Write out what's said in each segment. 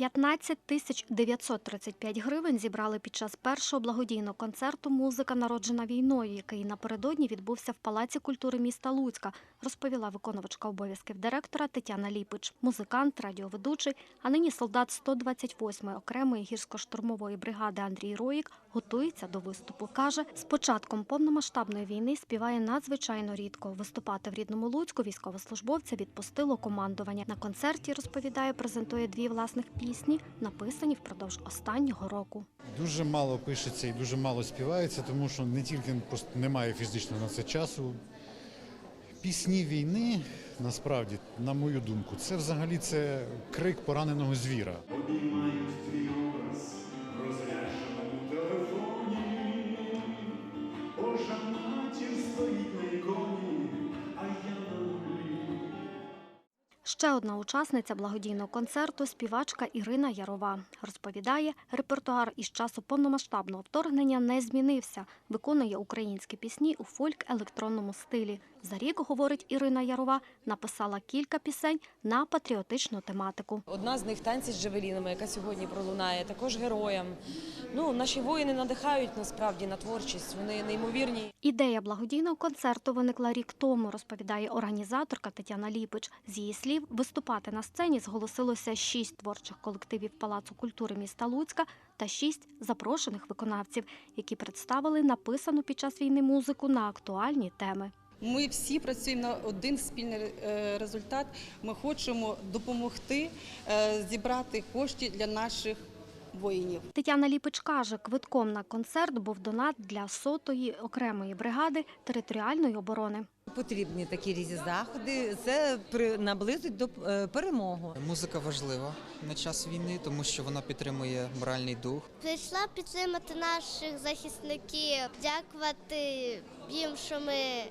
15 тисяч 935 гривень зібрали під час першого благодійного концерту Музика народжена війною, який напередодні відбувся в Палаці культури міста Луцька, розповіла виконувачка обов'язків директора Тетяна Ліпич. Музикант, радіоведучий, а нині солдат 128-ї окремої гірсько-штурмової бригади Андрій Роїк готується до виступу. Каже, з початком повномасштабної війни співає надзвичайно рідко. Виступати в рідному Луцьку військовослужбовця відпустило командування. На концерті розповідає, презентує дві власних пісні, написані впродовж останнього року. Дуже мало пишеться і дуже мало співається, тому що не тільки просто немає фізично на це часу. Пісні війни, насправді, на мою думку, це взагалі це крик пораненого звіра. Обіймають Ще одна учасниця благодійного концерту співачка Ірина Ярова. Розповідає, репертуар із часу повномасштабного вторгнення не змінився. Виконує українські пісні у фольк-електронному стилі. За рік, говорить Ірина Ярова, написала кілька пісень на патріотичну тематику. Одна з них танці з джавелінами, яка сьогодні пролунає, також героям. Ну, наші воїни надихають насправді на творчість. Вони неймовірні. Ідея благодійного концерту виникла рік тому, розповідає організаторка Тетяна Ліпич. З її слів, виступати на сцені зголосилося шість творчих колективів Палацу культури міста Луцька та шість запрошених виконавців, які представили написану під час війни музику на актуальні теми. Ми всі працюємо на один спільний е, результат. Ми хочемо допомогти е, зібрати кошти для наших воїнів. Тетяна Ліпич каже, квитком на концерт був донат для сотої окремої бригади територіальної оборони. Потрібні такі різні заходи. Це при- наблизить до е, перемоги. Музика важлива на час війни, тому що вона підтримує моральний дух. Прийшла підтримати наших захисників, дякувати їм, що ми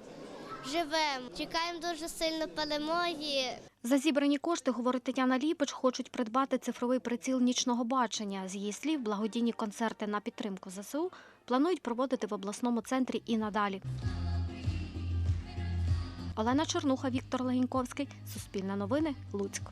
живемо. Чекаємо дуже сильно перемоги. За зібрані кошти, говорить Тетяна Ліпич, хочуть придбати цифровий приціл нічного бачення. З її слів, благодійні концерти на підтримку ЗСУ планують проводити в обласному центрі і надалі. Олена Чернуха, Віктор Легіньковський. Суспільне новини. Луцьк.